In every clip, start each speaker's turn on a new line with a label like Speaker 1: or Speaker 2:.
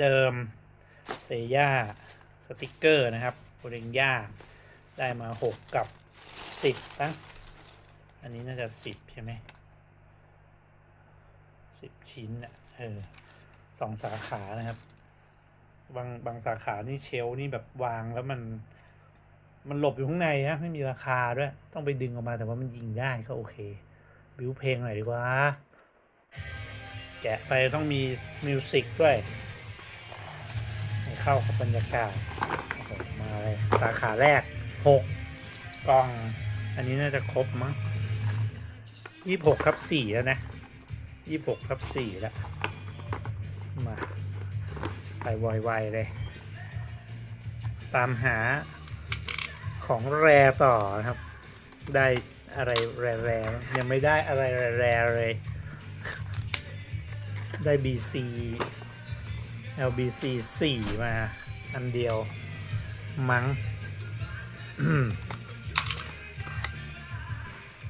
Speaker 1: เดิมเซย่าสติกเกอร์นะครับโอเรนย่าได้มาหกกับสิบตั้งอันนี้น่าจะสิบใช่ไหมสิบชิ้นอะเออสองสาขานะครับ บางบางสาขานี่เชลนี่แบบวางแล้วมัน มันหลบอยู่ข้างในนะไม่มีราคาด้วย ต้องไปดึงออกมาแต่ว่ามันยิงได้ก็โอเค บิวเพลงหน่อยดีกว่า แกะไปต้องมีมิวสิกด้วย เข้ากับบรรยากาศมาเลยสาขาแรกหกกล่อง อันนี้น่าจะครบมั้งยี่หกครับสี่แล้วนะยี่หกครับสี่แล้ว มาไปไวๆเลย ตามหาของแรต่อนะครับ ได้อะไรแรๆบ้างยังไม่ได้อะไรแรๆเลย ได้ BC LBC 4 มาอันเดียว มัง้ง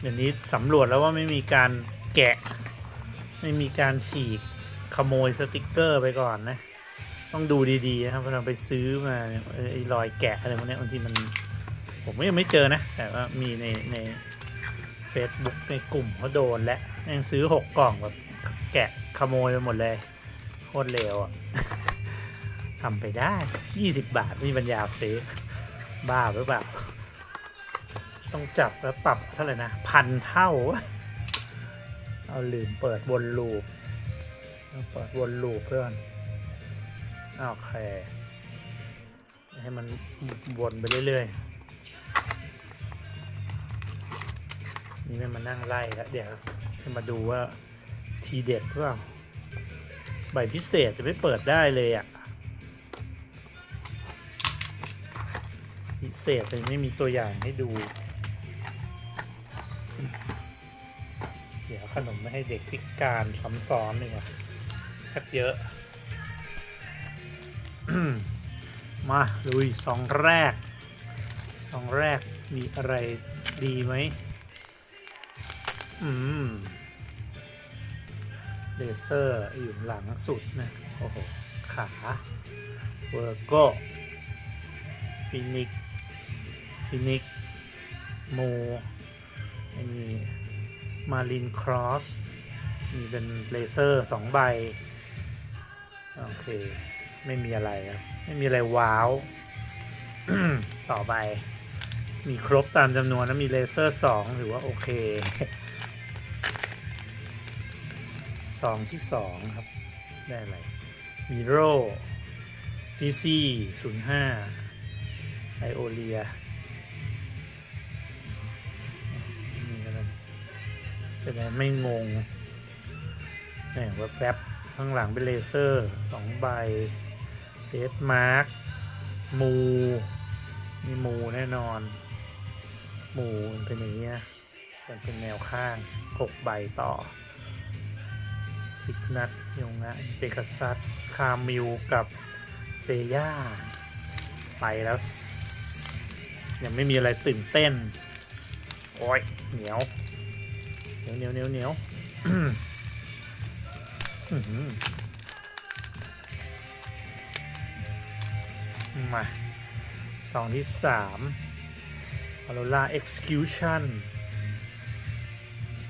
Speaker 1: เดี๋ยวนี้สำรวจแล้วว่าไม่มีการแกะ ไม่มีการฉีกขโมยสติกเกอร์ไปก่อนนะ ต้องดูดีๆนะครับเวลาไปซื้อมาไอ้รอยแกะอะไรพวกนี้บางทีมัน ผมก็ยังไม่เจอนะ แต่ว่ามีในใน Facebook ในกลุ่มเขาโดนและยังซื้อหกกล่องแบบแกะขโมยไปหมดเลย คตรเลวอะทำไปได้ยี่สิบบาทไม่มีปัญญาซื้อ บ้าหรือเปล่า ต้องจับแล้วปรับเท่าไหร่นะพันเท่า เอาลืมเปิดวนลูปเอาเปิดวนลูปเพื่อนโอเค ให้มันวนไปเรื่อยๆ นี่ไม่มานั่งไล่แล้วเดี๋ยวจะมาดูว่าทีเด็ดหรือเปล่า ใบพิเศษจะไม่เปิดได้เลยอะ่ะ พิเศษแต่ไม่มีตัวอย่างให้ดู เดี๋ยวขนมไม่ให้เด็กพิการซ้ำซ้อนเลยว่ะชักเยอะ มาลุยสองแรกสองแรกมีอะไรดีไหมอืม เลเซอร์อยู่หลังสุดนะโอ้โห ขาเวอร์โกฟินิกฟินิกโมอันนี้มารินครอสมีเป็นเลเซอร์สองใบ โอเค ไม่มีอะไรครับ ไม่มีอะไรว้าว ต่อไป มีครบตามจำนวนแล้วมีเลเซอร์สองถือว่าโอเค สองที่สองครับ ได้อะไรมีโร่ GC ศูนย์ห้าไอโอเลียนี่ก็ได้จะได้ไม่งงแหมแวบข้างหลังเป็นเลเซอร์สองใบเดสมาร์คมูมีมูแน่นอน มูมันเป็นอย่างนี้นะมันเป็นแนวข้างหกใบต่อ ซิกนัทยงะเปกัสซัสคามิลกับเซย่า ไปแล้ว ยังไม่มีอะไรตื่นเต้น โอ้ย เหนียว เหนียวเหนียวเหนียวเหนียวมาสองที่สามออโรล่า execution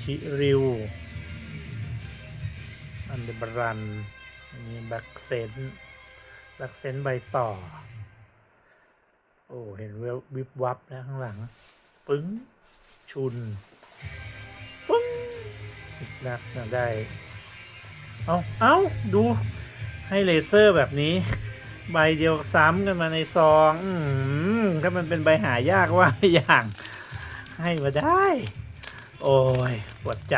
Speaker 1: ชิริว อันเดบรันอันนี้แบ็กเซนแบ็กเซนใบต่อ โอ้ เห็นวบวิบวับแล้วข้างหลัง ปึ้ง ชุน ปึ้งอีกนัดนะได้ เอาเอาดูให้เลเซอร์แบบนี้ ใบเดียวซ้ำกันมาในซองอืมถ้ามันเป็นใบหายากว่าอย่าง ให้มาได้ โอ้ยปวดใจ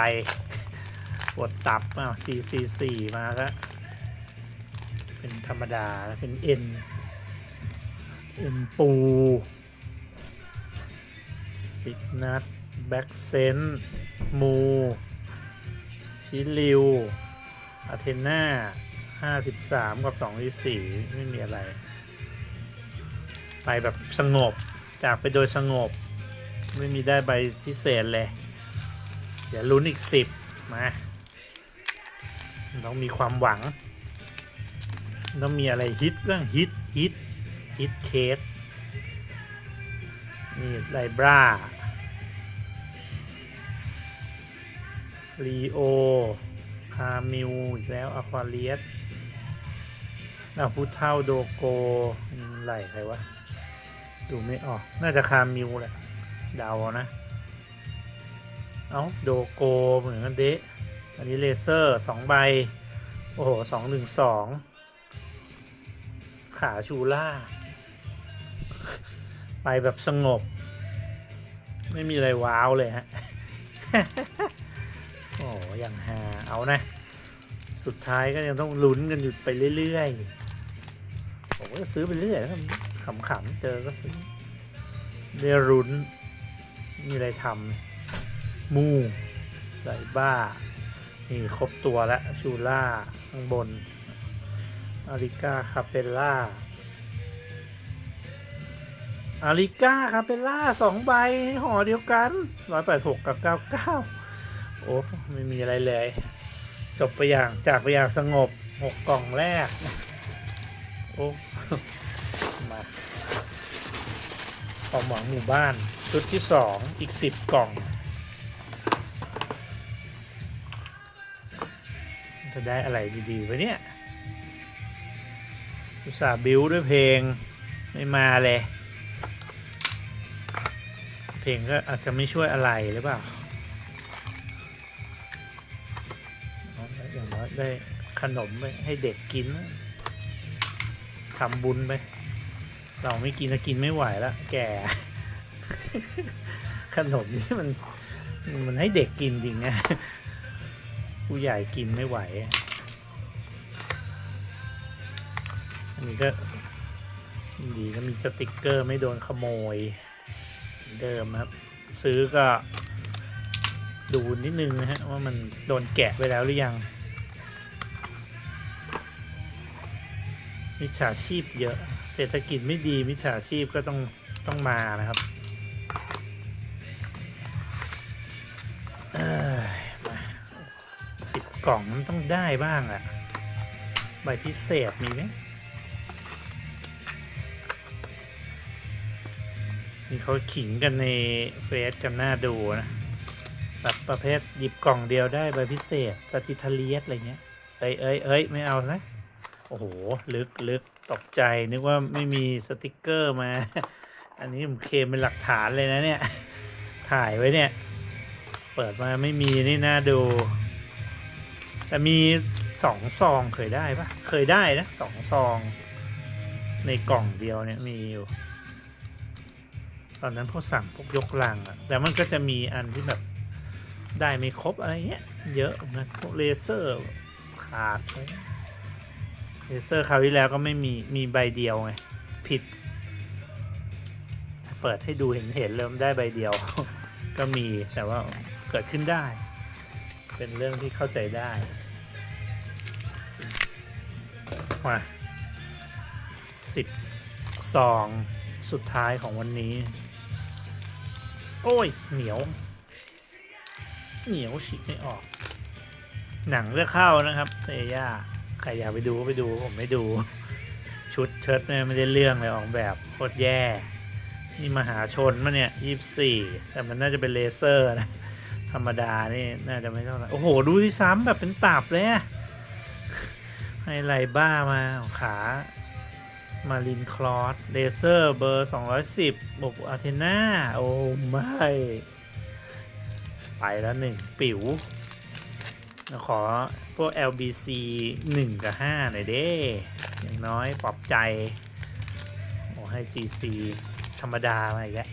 Speaker 1: ดตับอ้าว GC4 มาแล้วเป็นธรรมดาเป็นเอ็นเอ็นปูซิกนัทแบ็กเซนมูชิลิวอาเทน่าห้าสิบสามกับสองที่สี่ไม่มีอะไร ไปแบบสงบ จากไปโดยสงบ ไม่มีได้ใบพิเศษเลย เดี๋ยวลุ้นอีกสิบมา ต้องมีความหวังต้องมีอะไรฮิตบ้างฮิตฮิตฮิตเคสนี่ไลบราลีโอคามิวอีกแล้วอควาเลียสอาพุทเท่าโดโกไหลใครวะ ดูไม่ออก น่าจะคามิวแหละ เดานะ เอาโดโกเหมือนกันเดะ อันนี้เลเซอร์สองใบ โอ้โหสองหนึ่งสองขาชูล่า ไปแบบสงบ ไม่มีอะไรว้าวเลยฮะ โอ้ยังหาเอานะ สุดท้ายก็ยังต้องลุ้นกันอยู่ไปเรื่อยๆ ผมก็ซื้อไปเรื่อยขำๆ เจอก็ซื้อเรียรุ้น มีอะไรทำมูไหลบ้า นี่ครบตัวแล้วชูล่าข้างบนอาริก้าคาเปลล่าอาริก้าคาเปลล่าสองใบห่อเดียวกันร้อยแปดหกกับเก้าเก้าโอ้ไม่มีอะไรเลย จบไปอย่างจากไปอย่างสงบหกกล่องแรก โอ้ มาความหวังหมู่บ้าน ชุดที่สองอีกสิบกล่อง จะได้อะไรดีๆวะเนี่ยอุตส่าห์บิวด้วยเพลงไม่มาเลย เพลงก็อาจจะไม่ช่วยอะไรหรือเปล่าอาไว้อย่างน้อยได้ขนมไปให้เด็กกินทำบุญไป เราไม่กินจะกินไม่ไหวแล้วแก่ ขนมนี่มันมันให้เด็กกินจริงนะ ผู้ใหญ่กินไม่ไหว อันนี้ก็ดีก็มีสติกเกอร์ไม่โดนขโมย เดิมครับ ซื้อก็ดูนิดนึงนะฮะว่ามันโดนแกะไปแล้วหรือยังมิจฉาชีพเยอะ เศรษฐกิจไม่ดีมิจฉาชีพก็ต้องต้องมานะครับ กล่องมันต้องได้บ้างอะใบพิเศษมีไหมนี่เขาขิงกันในเฟซกันหน้าดูนะแบบประเภทหยิบกล่องเดียวได้ใบพิเศษสติทาเลียสอะไรเงี้ย เอ้ยเอ้ยเอ้ยไม่เอานะ โอ้โห ลึกลึกตกใจ นึกว่าไม่มีสติกเกอร์มา อันนี้ผมเคมเป็นหลักฐานเลยนะเนี่ย ถ่ายไว้เนี่ย เปิดมาไม่มีนี่น่าดู แต่มีสองซองเคยได้ปะเคยได้นะสองซอง ในกล่องเดียวเนี่ยมีอยู่ ตอนนั้นพวกสั่งพวกยกลังอะแต่มันก็จะมีอันที่แบบได้ไม่ครบอะไรเงี้ยเยอะนะพวกเลเซอร์ขาดเลเซอร์คราวที่แล้วก็ไม่มีมีใบเดียวไงผิด เปิดให้ดูเห็นเห็นเริ่มได้ใบเดียว ก็มีแต่ว่าเกิดขึ้นได้ เป็นเรื่องที่เข้าใจได้ มาสิบซองสุดท้ายของวันนี้ โอ้ย เหนียว เหนียวฉีกไม่ออก หนังเลือกเข้านะครับเซย่าใครอยากไปดูก็ไปดูผมไม่ดู ชุดเชิ้ตเนี่ยไม่ได้เรื่องเลยออกแบบโคตรแย่ นี่มหาชนมาเนี่ยยี่สี่แต่มันน่าจะเป็นเลเซอร์นะธรรมดานี่น่าจะไม่เท่าไหร่โอ้โห ดูที่ซ้ำแบบเป็นตับเลยอะ ให้ไลบ้ามาขา มารินคลอสเลเซอร์เบอร์ 210บวกอาเทนาโอ้ไม่ ไปแล้วหนึ่งปิ๋วขอพวก LBC 1 กับ 5 หน่อยเด้ อย่างน้อยปลอบใจ โอ้ให้ GC ธรรมดามาอีกแล้ว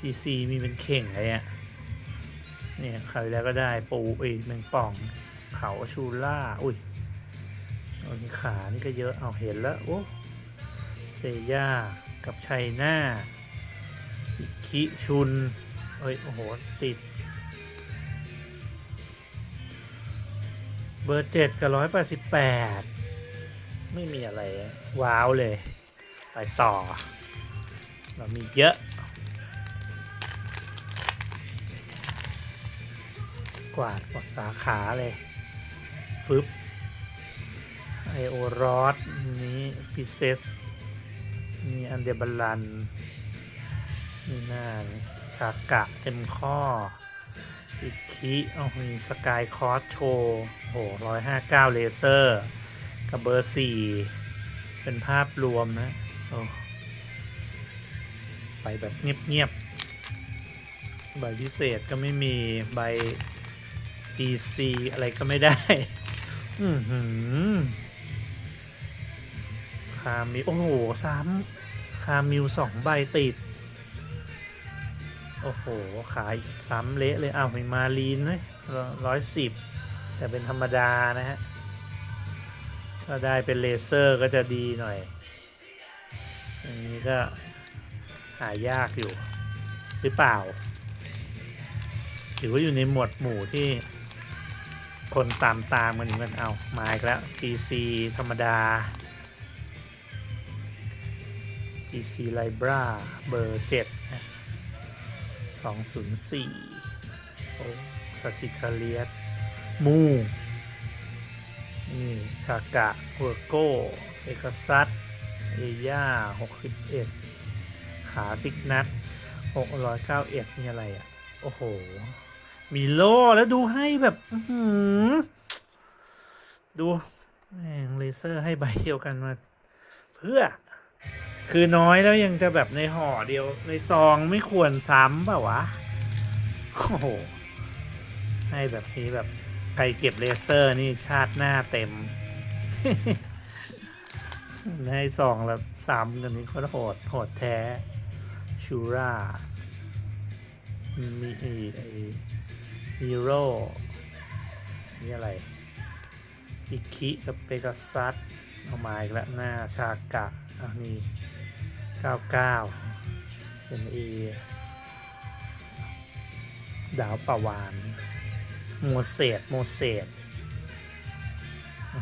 Speaker 1: GC มีเป็นเข่งอะไรเลยอะเนี่ยคราวแล้วก็ได้ปูอีกหนึ่งป่อง เขาชูล่า อุ้ย โอ้ขานี่ก็เยอะเอาเห็นแล้วโอ้เซย่ากับชัยนาอิคิชุน เอ้ย โอ้โห ติด เบอร์เจ็ดกับร้อยแปดสิบแปดไม่มีอะไร ว้าวเลย ไปต่อ เรามีเยอะ กวาดหมดสาขาเลย ฟึบ โอรอสนี้พิเซสมีอันเดบลันนี่หน้าชากะเต็มข้อ อิคิเอามีสกายคอร์สโชว์โหร้อยห้าเก้าเลเซอร์ กับเบอร์สี่เป็นภาพรวมนะโอ้ไปแบบเงียบๆ ใบพิเศษก็ไม่มีใบ DC อะไรก็ไม่ได้ อือหือ คามิโอ้โห ซ้ำคามิวสองใบติด โอ้โห ขายซ้ำเละเลยอ้าวมีมาลีนไหมร้อยสิบแต่เป็นธรรมดานะฮะถ้าได้เป็นเลเซอร์ก็จะดีหน่อยอันนี้ก็หายากอยู่ หรือเปล่าหรือว่าอยู่ในหมวดหมู่ที่คนตามตามกันอยู่กันเอามาอีกแล้ว GC ธรรมดา GC Libra เบอร์7นะ204โอ้สติทาเลียสมูนี่ชากะเวอร์โกเอกซัสเอย่า61ขาซิกนัท691นี่อะไรอะ โอ้โห มีโลแล้วดูให้แบบดู แม่งเลเซอร์ให้ใบเดียวกันมา เพื่อ คือน้อยแล้วยังจะแบบในห่อเดียวในซองไม่ควรซ้ำเปล่าวะ โอ้โห ให้แบบนี้แบบใครเก็บเลเซอร์นี่ชาติหน้าเต็ม ให้ซองแล้วซ้ำกันนี้ก็โหด โหดแท้ ชูรามีไอไอฮีโร่นี่อะไร อิคิกับเปกัสซัสเอามาอีกแล้วหน้าชากะอะนี่ 99 เป็นเอดาวปาวานโมเสสโมเสส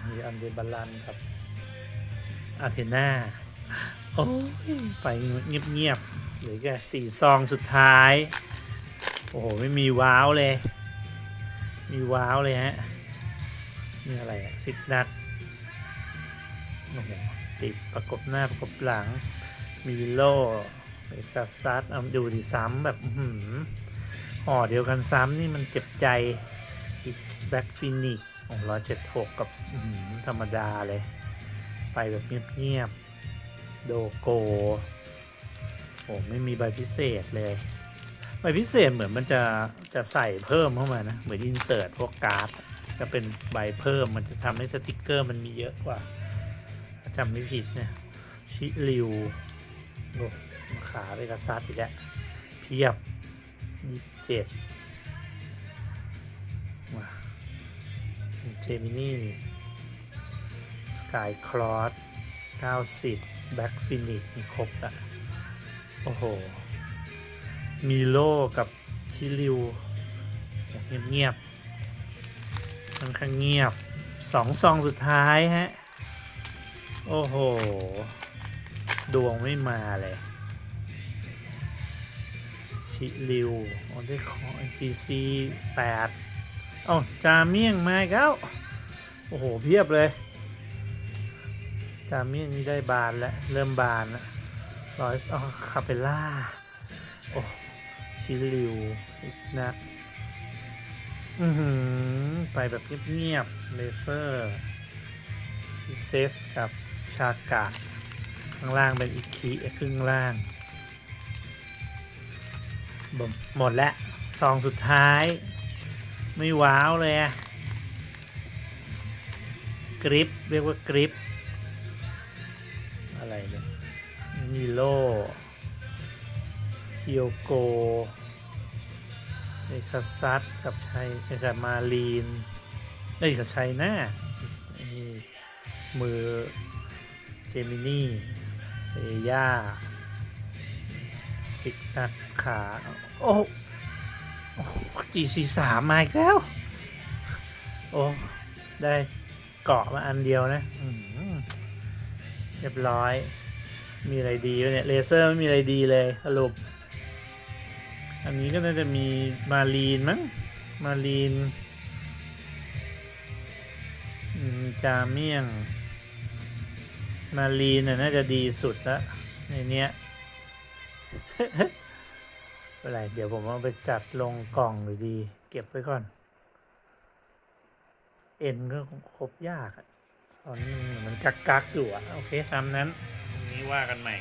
Speaker 1: มีอันเดบัลลันครับ อาเทนาโอ้ย ไปเงียบๆเหลือแค่สี่ซองสุดท้าย โอ้โห ไม่มีว้าวเลย มีว้าวเลยฮะนี่อะไรอะสิบนัด โอ้โห ติดประกบหน้าประกบหลัง มีโลเอกซัสเอาดูดิซ้ำแบบหือห่อเดียวกันซ้ำนี่มันเจ็บใจอีกแบ็กฟินิกของร้อยเจ็ดหกกับธรรมดาเลย ไปแบบเงียบๆ โดโกโอ้ไม่มีใบพิเศษเลย ใบพิเศษเหมือนมันจะจะใส่เพิ่มเข้ามานะ เหมือนอินเสิร์ตพวกการ์ดจะเป็นใบเพิ่มมันจะทำให้สติกเกอร์มันมีเยอะกว่าจำไม่ผิดเนี่ย ชิริว โอ้ขาไปกระซัดอีกแล้วเพียบยี่เจ็ดมาเจมินี่สกายคลอสเก้าสิบแบ็กฟินิกมีครบละโอ้โห มีโลกับชิริว เงียบๆค่อนข้างเงียบสองซองสุดท้ายฮะ โอ้โห ดวงไม่มาเลย ชิริวออได้ของ GC 8เอ้าจาเมี่ยงมาแล้ว โอ้โห เพียบเลย จาเมี่ยงนี่ได้บานแล้ว เริ่มบานแล้วรอยอ๋อคาเปล่า โอ้ ชิริว อีกนะ อือหือ ไปแบบเงียบๆเลเซอร์เซสกับชากะ ข้างล่างเป็นอีกคีครึ่งล่างบมหมดแล้วซองสุดท้าย ไม่ว้าวเลยอะกริป เรียกว่ากริป อะไรเนี่ยมีโลฮิโยโกเอกซัตกับชัยเอกมาลีนเอ้ยกับชัยหน้านี่มือเจมินี่ ย่าสิกนัดขา โอ้จีซีสามมาอีกแล้ว โอ้ ได้เกาะมาอันเดียวนะเรียบร้อย มีอะไรดีวะเนี่ย เลเซอร์ไม่มีอะไรดีเลยสรุป อันนี้ก็น่าจะมีมารีนมั้ง มารีนอืมจาเมียง มารีนน่ะน่าจะดีสุดแล้วในเนี้ยไม่เป็นไรเดี๋ยวผมเอาไปจัดลงกล่องหรือดี เก็บไว้ก่อน เอ็นก็ครบยากอะตอนนี้มันกักกักๆอยู่อะโอเคตามนั้นนี้ว่ากันใหม่